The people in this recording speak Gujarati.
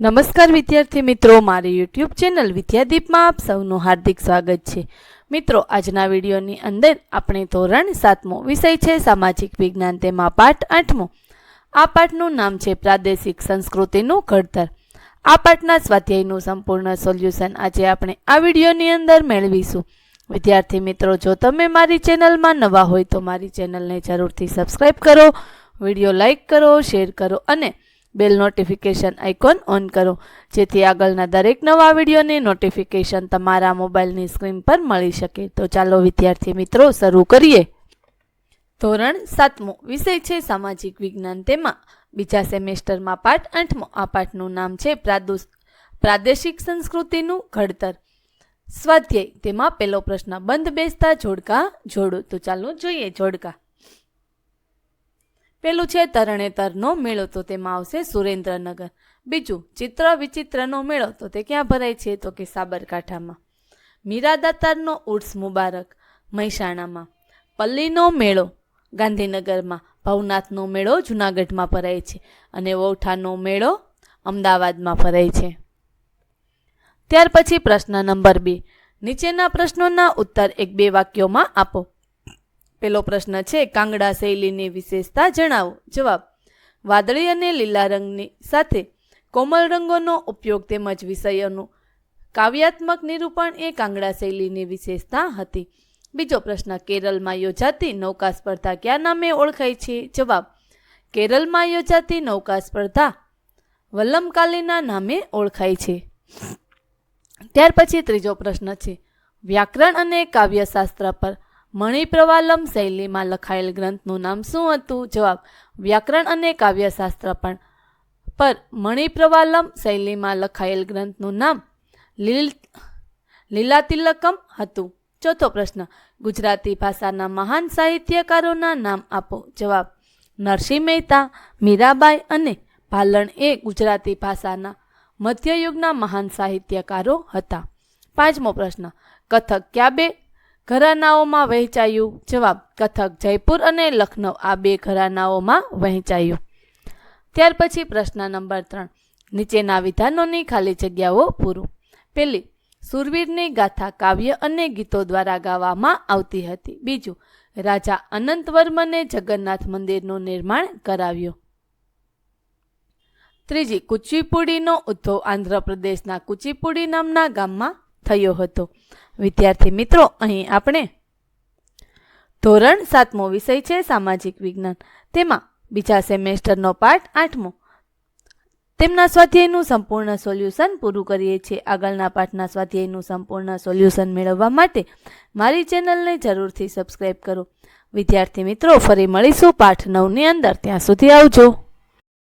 નમસ્કાર વિદ્યાર્થી મિત્રો, મારી યુટ્યુબ ચેનલ વિદ્યાદીપમાં આપ સૌનું હાર્દિક સ્વાગત છે. મિત્રો, આજના વિડીયોની અંદર આપણે ધોરણ સાતમો વિષય છે, સામાજિક વિજ્ઞાન, તેમાં પાઠ આઠમો. આ પાઠનું નામ છે, પ્રાદેશિક સંસ્કૃતિનું ઘડતર. આ પાઠના સ્વાધ્યાયનું સંપૂર્ણ સોલ્યુશન આજે આપણે આ વિડીયોની અંદર મેળવીશું. વિદ્યાર્થી મિત્રો, જો તમે મારી ચેનલમાં નવા હોય તો મારી ચેનલને જરૂરથી સબસ્ક્રાઈબ કરો, વીડિયો લાઇક કરો, શેર કરો અને બેલ નોટિફિકેશન આઇકોન ઓન કરો. જેથી આગળના દરેક નવા વિડીયોની નોટિફિકેશન તમારા મોબાઈલની સ્ક્રીન પર મળી શકે. તો ચાલો વિદ્યાર્થી મિત્રો, શરૂ કરીએ. ધોરણ સાતમો. વિષય છે સામાજિક વિજ્ઞાન તેમાં. બીજા સેમેસ્ટરમાં પાઠ આઠમો. આ પાઠનું નામ છે પ્રાદુષ, પ્રાદેશિક સંસ્કૃતિનું ઘડતર. સ્વાધ્યાય. તેમાં પહેલો પ્રશ્ન, બંધ, બેસતા, જોડકા, જોડો. તો ચાલો જોઈએ, જોડકા. પેલું છે તરણેતરનો મેળો, તો તેમાં આવશે સુરેન્દ્રનગર. બીજું, ચિત્ર વિચિત્રનો મેળો, તો તે ક્યાં ભરાય છે? તો કે સાબરકાંઠામાં. મીરાદાતારનો ઉર્સ મુબારક, મહેસાણામાં. પલ્લીનો મેળો, ગાંધીનગરમાં. ભવનાથનો મેળો જૂનાગઢમાં ભરાય છે અને વૌઠાનો મેળો અમદાવાદમાં ભરાય છે. ત્યાર પછી પ્રશ્ન નંબર બે. નીચેના પ્રશ્નોના ઉત્તર એક બે વાક્યોમાં આપો. પેલો પ્રશ્ન છે, કાંગડા શૈલીની વિશેષતા જણાવો. જવાબ, વાદળી અને લીલા રંગની સાથે કોમલ રંગોનો ઉપયોગ તેમજ વિષયોનું કાવ્યાત્મક નિરૂપણ એ કાંગડા શૈલીની વિશેષતા હતી. બીજો પ્રશ્ન કેરળમાં યોજાતી નૌકા સ્પર્ધા કયા નામે ઓળખાય છે? જવાબ કેરળમાં યોજાતી નૌકા સ્પર્ધા વલ્લમકાલીના નામે ઓળખાય છે. ત્યાર પછી ત્રીજો પ્રશ્ન છે, વ્યાકરણ અને કાવ્યશાસ્ત્ર પર મણિપ્રવાલમ શૈલીમાં લખાયેલ ગ્રંથનું નામ શું હતું? જવાબ, વ્યાકરણ અને કાવ્યશાસ્ત્ર પણ. પર મણિપ્રવાલમ શૈલીમાં લખાયેલ ગ્રંથનું નામ લીલ, લીલાતિલકમ હતું. ચોથો પ્રશ્ન, ગુજરાતી ભાષાના મહાન સાહિત્યકારોના નામ આપો. જવાબ, નરસિંહ મહેતા, મીરાબાઈ અને ભાલણ એ ગુજરાતી ભાષાના મધ્યયુગના મહાન સાહિત્યકારો હતા. પાંચમો પ્રશ્ન, કથક ક્યાં બે ઘરાનાઓમાં વહેંચાયું. જવાબ, કથક જયપુર અને લખનૌ. આ બે ઘરાનાઓમાં વહેંચાયું. ત્યાર પછી પ્રશ્ન નંબર ત્રણ. નીચેના વિધાનોની ખાલી જગ્યાઓ પૂરું. પેલી સુરવીરની ગાથા કાવ્ય અને ગીતો દ્વારા ગાવામાં આવતી હતી. બીજું, રાજા અનંતવર્મને જગન્નાથ મંદિરનું નિર્માણ કરાવ્યું. ત્રીજી, કુચીપુડીનો ઉદ્ભવ. આંધ્રપ્રદેશના કુચીપુડી નામના ગામમાં થયો હતો. વિદ્યાર્થી મિત્રો, અહીં આપણે ધોરણ સાતમો વિષય છે સામાજિક વિજ્ઞાન. તેમાં બીજા સેમેસ્ટરનો પાઠ આઠમો. તેમના સ્વાધ્યાયનું સંપૂર્ણ સોલ્યુશન પૂરું કરીએ છીએ. આગળના પાઠના સ્વાધ્યાયનું સંપૂર્ણ સોલ્યુશન મેળવવા માટે મારી ચેનલને જરૂરથી સબસ્ક્રાઈબ કરો. વિદ્યાર્થી મિત્રો, ફરી મળીશું પાઠ નવની અંદર. ત્યાં સુધી આવજો.